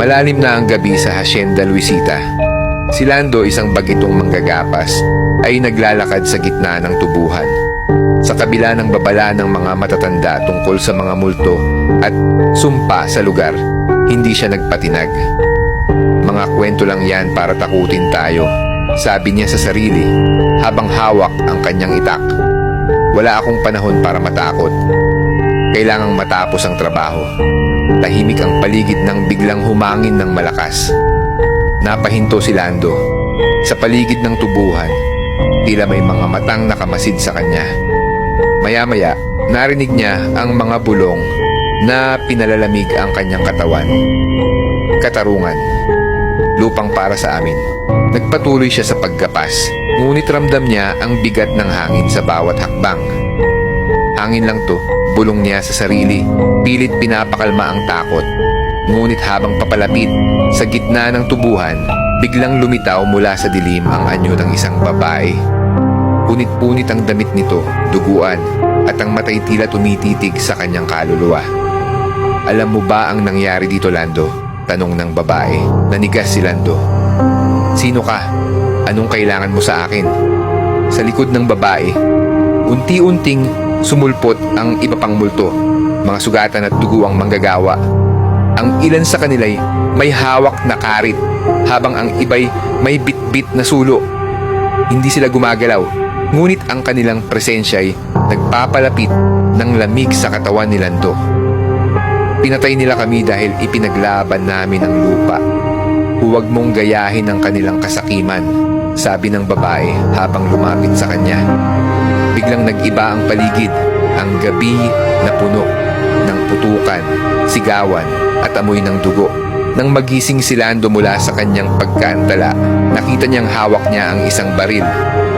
Malalim na ang gabi sa Hacienda Luisita. Si Lando, isang bagitong manggagapas, ay naglalakad sa gitna ng tubuhan. Sa kabila ng babala ng mga matatanda tungkol sa mga multo at sumpa sa lugar, hindi siya nagpatinag. Mga kwento lang yan para takutin tayo, sabi niya sa sarili habang hawak ang kanyang itak. Wala akong panahon para matakot. Kailangang matapos ang trabaho. Tahimik ang paligid nang biglang humangin ng malakas. Napahinto si Lando. Sa paligid ng tubuhan, tila may mga matang nakamasid sa kanya. Maya-maya, narinig niya ang mga bulong na pinalalamig ang kanyang katawan. Katarungan. Lupang para sa amin. Nagpatuloy siya sa paggapas, ngunit ramdam niya ang bigat ng hangin sa bawat hakbang. Hangin lang to, bulong niya sa sarili, pilit pinapakalma ang takot. Ngunit habang papalapit, sa gitna ng tubuhan, biglang lumitaw mula sa dilim ang anyo ng isang babae. Punit-punit ang damit nito, duguan, at ang matay tila tumititig sa kanyang kaluluwa. Alam mo ba ang nangyari dito, Lando? Tanong ng babae. Nanigas si Lando. Sino ka? Anong kailangan mo sa akin? Sa likod ng babae, unti-unting sumulpot ang iba pang multo, mga sugatan at dugo ang manggagawa. Ang ilan sa kanila'y may hawak na karit, habang ang iba'y may bitbit na sulo. Hindi sila gumagalaw, ngunit ang kanilang presensya'y nagpapalapit ng lamig sa katawan ni Lando. Pinatay nila kami dahil ipinaglaban namin ang lupa. Huwag mong gayahin ang kanilang kasakiman, sabi ng babae habang lumapit sa kanya. Biglang nag-iba ang paligid, ang gabi na puno ng putukan, sigawan at amoy ng dugo. Nang magising si Lando mula sa kanyang pagkaantala, nakita niyang hawak niya ang isang baril.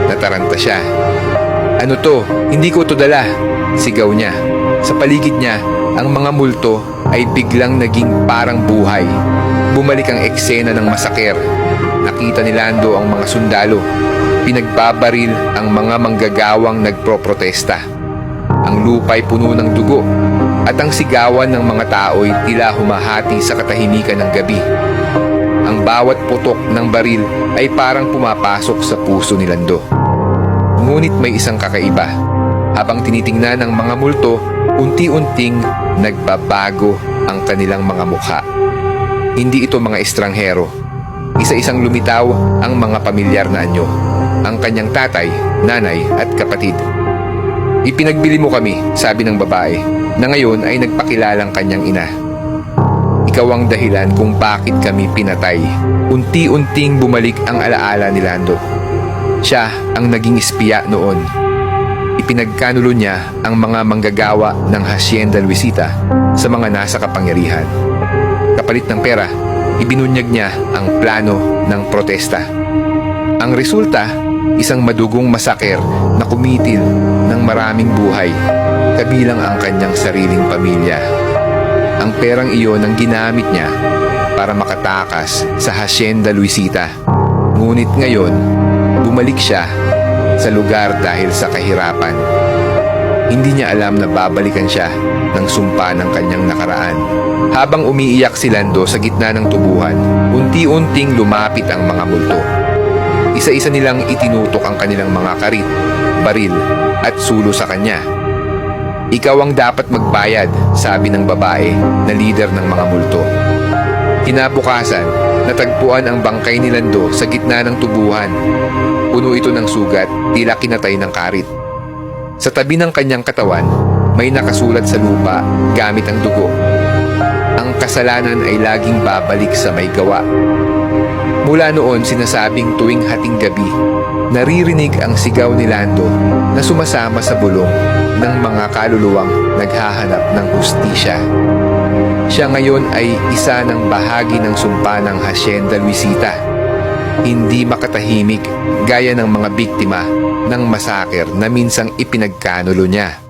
Nataranta siya. Ano to? Hindi ko to dala. Sigaw niya. Sa paligid niya, ang mga multo ay biglang naging parang buhay. Bumalik ang eksena ng masaker. Nakita ni Lando ang mga sundalo. Pinagbabaril ang mga manggagawang nagproprotesta. Ang lupa'y puno ng dugo at ang sigawan ng mga tao'y tila humahati sa katahimikan ng gabi. Ang bawat putok ng baril ay parang pumapasok sa puso ni Lando. Ngunit may isang kakaiba. Habang tinitingnan ng mga multo, unti-unting nagbabago ang kanilang mga mukha. Hindi ito mga estranghero. Isa-isang lumitaw ang mga pamilyar na anyo. Ang kanyang tatay, nanay at kapatid. Ipinagbili mo kami, sabi ng babae, na ngayon ay nagpakilalang kanyang ina. Ikaw ang dahilan kung bakit kami pinatay. Unti-unting bumalik ang alaala ni Lando. Siya ang naging espiya noon. Ipinagkanulo niya ang mga manggagawa ng Hacienda Luisita sa mga nasa kapangyarihan. Kapalit ng pera, ibinunyag niya ang plano ng protesta. Ang resulta, isang madugong masaker na kumitil ng maraming buhay, kabilang ang kanyang sariling pamilya. Ang perang iyon ang ginamit niya para makatakas sa Hacienda Luisita. Ngunit ngayon, bumalik siya sa lugar dahil sa kahirapan. Hindi niya alam na babalikan siya ng sumpa ng kanyang nakaraan. Habang umiiyak si Lando sa gitna ng tubuhan, unti-unting lumapit ang mga multo. Isa-isa nilang itinutok ang kanilang mga karit, baril at sulo sa kanya. Ikaw ang dapat magbayad, sabi ng babae na leader ng mga multo. Kinabukasan, natagpuan ang bangkay ni Lando sa gitna ng tubuhan. Puno ito ng sugat, tila kinatay ng karit. Sa tabi ng kanyang katawan, may nakasulat sa lupa gamit ang dugo. Ang kasalanan ay laging babalik sa may gawa. Mula noon sinasabing tuwing hating gabi, naririnig ang sigaw ni Lando na sumasama sa bulong ng mga kaluluwang naghahanap ng hustisya. Siya ngayon ay isa ng bahagi ng sumpa ng Hacienda Luisita. Hindi makatahimik gaya ng mga biktima ng masaker na minsang ipinagkanulo niya.